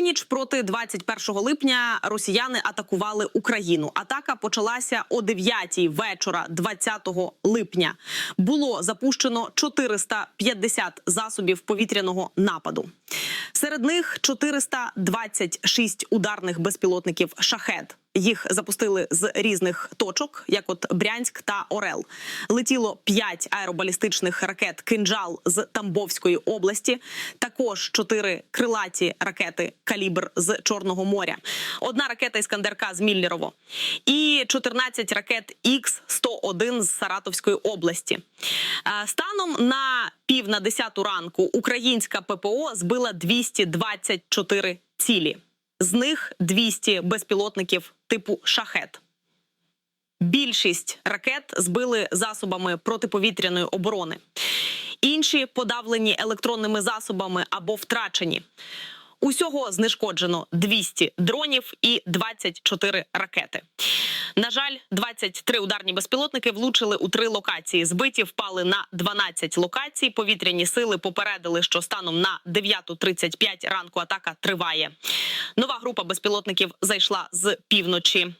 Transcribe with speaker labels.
Speaker 1: Ніч проти 21 липня росіяни атакували Україну. Атака почалася о 9 вечора, 20 липня. Було запущено 450 засобів повітряного нападу. Серед них 426 ударних безпілотників шахет. Їх запустили з різних точок, як от Брянськ та Орел. Летіло 5 аеробалістичних ракет кинджал з Тамбовської області. Також 4 крилаті ракети калібр з Чорного моря. Одна ракета Іскандерка з Міллєрово і 14 ракет Х 101 з Саратовської області. Е, Станом на пів на 10 ранку українська ППО збила 224 цілі. З них 200 безпілотників типу шахет. Більшість ракет збили засобами протиповітряної оборони. Інші подавлені електронними засобами або втрачені. Усього знешкоджено 200 дронів і 24 ракети. На жаль, 23 ударні безпілотники влучили у три локації. Збиті впали на 12 локацій. Повітряні сили попередили, що станом на 9.35 ранку атака триває. Нова група безпілотників зайшла з півночі.